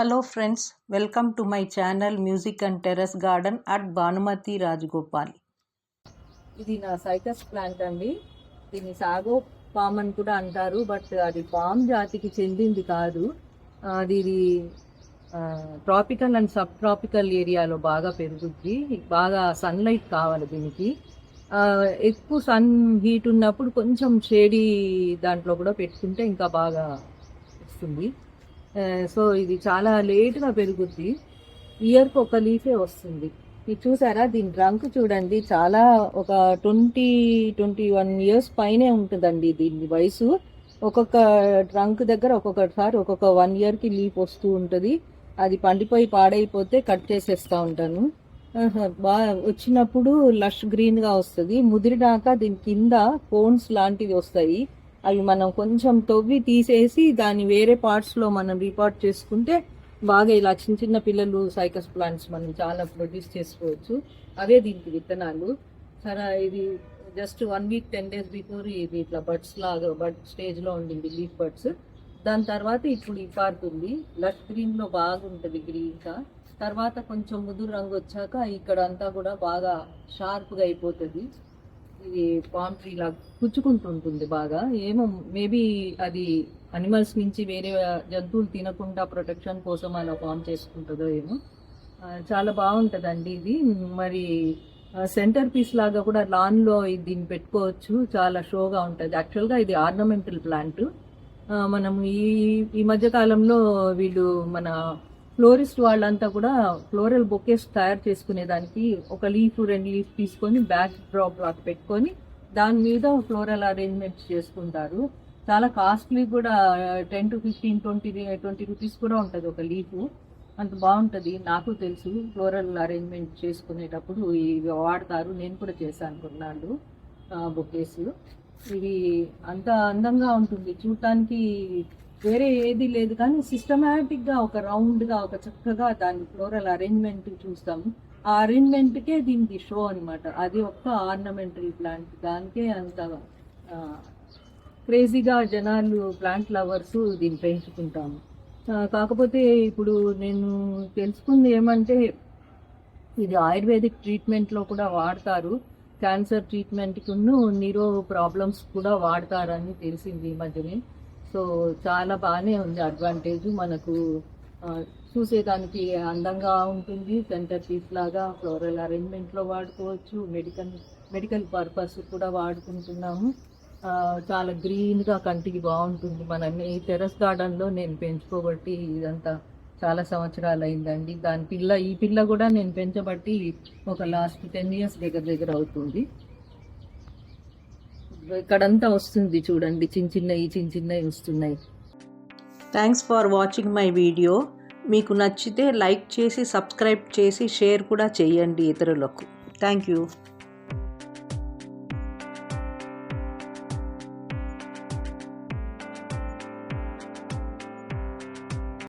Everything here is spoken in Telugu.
Hello friends welcome to my channel music and terrace garden at Bhanumathi Rajagopal ఇది నా సైకస్ ప్లాంట్ అండి. దీన్ని సాగో పామ్ అని కూడా అంటారు బట్ అది పామ్ జాతికి చెందింది కాదు. అది ఇది ట్రాపికల్ అండ్ సబ్ ట్రాపికల్ ఏరియాలో బాగా పెరుగుద్ది. బాగా సన్లైట్ కావాలి దీనికి. ఎక్కువ సన్ హీట్ ఉన్నప్పుడు కొంచెం షేడీ దాంట్లో కూడా పెట్టుకుంటే ఇంకా బాగా వస్తుంది. సో ఇది చాలా లేటుగా పెరుగుద్ది. ఇయర్కి ఒక లీఫే వస్తుంది. ఇది చూసారా? దీని రంకు చూడండి. చాలా ఒక ట్వంటీ ట్వంటీ వన్ ఇయర్స్ పైనే ఉంటుందండి దీని వయసు. ఒక్కొక్క ట్రంక్ దగ్గర ఒక్కొక్కసారి ఒక్కొక్క వన్ ఇయర్కి లీఫ్ వస్తూ ఉంటుంది. అది పండిపోయి పాడైపోతే కట్ చేసేస్తూ ఉంటాను. బాగా వచ్చినప్పుడు లష్ గ్రీన్గా వస్తుంది. ముదిరినాక దీని కింద కోన్స్ లాంటివి వస్తాయి. అవి మనం కొంచెం తవ్వి తీసేసి దాన్ని వేరే పార్ట్స్లో మనం రిపార్ట్ చేసుకుంటే బాగా ఇలా చిన్న చిన్న పిల్లలు సైకస్ ప్లాంట్స్ మనం చాలా ప్రొడ్యూస్ చేసుకోవచ్చు. అవే దీనికి విత్తనాలు. సరే ఇది just one week ten days before ఇది ఇట్లా బడ్స్ లాగా బడ్ స్టేజ్లో ఉండింది లీఫ్ బడ్స్ దాని తర్వాత ఇప్పుడు ఈ పారుతుంది లట్ గ్రీన్లో బాగుంటుంది గ్రీన్గా తర్వాత కొంచెం ముదురు రంగు వచ్చాక ఇక్కడ అంతా కూడా బాగా షార్ప్గా అయిపోతుంది. ఇది పామ్ ట్రీ లాగా పుచ్చుకుంటుంటుంది బాగా. ఏమో మేబీ అది అనిమల్స్ నుంచి వేరే జంతువులు తినకుండా ప్రొటెక్షన్ కోసం అలా ఫామ్ చేసుకుంటుందో ఏమో. చాలా బాగుంటుందండి ఇది. మరి సెంటర్ పీస్ లాగా కూడా లాన్లో దీన్ని పెట్టుకోవచ్చు. చాలా షోగా ఉంటుంది. యాక్చువల్గా ఇది ఆర్నమెంటల్ ప్లాంట్ మనం ఈ ఈ మధ్య కాలంలో వీళ్ళు మన ఫ్లోరిస్ట్ వాళ్ళంతా కూడా ఫ్లోరల్ బొకేస్ తయారు చేసుకునే దానికి ఒక లీఫ్ రెండు లీఫ్ తీసుకొని బ్యాక్ డ్రాప్ లాగా పెట్టుకొని దాని మీద ఫ్లోరల్ అరేంజ్మెంట్స్ చేసుకుంటారు. చాలా కాస్ట్లీ కూడా ten to fifteen twenty twenty rupees కూడా ఉంటుంది ఒక లీఫ్. అంత బాగుంటుంది నాకు తెలుసు ఫ్లోరల్ అరేంజ్మెంట్ చేసుకునేటప్పుడు ఇవి వాడతారు. నేను కూడా చేశాను కొన్నాళ్ళు బొకేస్. ఇవి అంత అందంగా ఉంటుంది. చూడటానికి వేరే ఏది లేదు కానీ సిస్టమేటిక్గా ఒక రౌండ్గా ఒక చక్కగా దాని ఫ్లోరల్ అరేంజ్మెంట్ చూస్తాము. ఆ అరేంజ్మెంట్కే దీనికి షో అన్నమాట. అది ఒక్క ఆర్నమెంటల్ ప్లాంట్ దానికే అంత క్రేజీగా జనాలు ప్లాంట్ లవర్స్ దీన్ని పెంచుకుంటాము. కాకపోతే ఇప్పుడు నేను తెలుసుకుంది ఏమంటే ఇది ఆయుర్వేదిక్ ట్రీట్మెంట్లో కూడా వాడతారు. క్యాన్సర్ ట్రీట్మెంట్కి నీరో ప్రాబ్లమ్స్ కూడా వాడతారని తెలిసింది ఈ మధ్యనే. సో చాలా బాగానే ఉంది అడ్వాంటేజ్ మనకు చూసేదానికి అందంగా ఉంటుంది. సెంటర్ పీస్ లాగా ఫ్లోరల్ అరేంజ్మెంట్లో వాడుకోవచ్చు. మెడికల్ మెడికల్ పర్పస్ కూడా వాడుకుంటున్నాము. చాలా గ్రీన్గా కంటికి బాగుంటుంది. మనం ఈ టెర్రస్ గార్డెన్లో నేను పెంచుకోబట్టి ఇదంతా చాలా సంవత్సరాలు అయిందండి దాని పిల్ల ఈ పిల్ల కూడా నేను పెంచబట్టి ఒక లాస్ట్ టెన్ ఇయర్స్ దగ్గర దగ్గర అవుతుంది. ఇక్కడంతా వస్తుంది చూడండి. చిన్న చిన్నవి చిన్న చిన్నవి వస్తున్నాయి. Thanks for watching my video మీకు నచ్చితే లైక్ చేసి సబ్స్క్రైబ్ చేసి షేర్ కూడా చేయండి ఇతరులకు. Thank you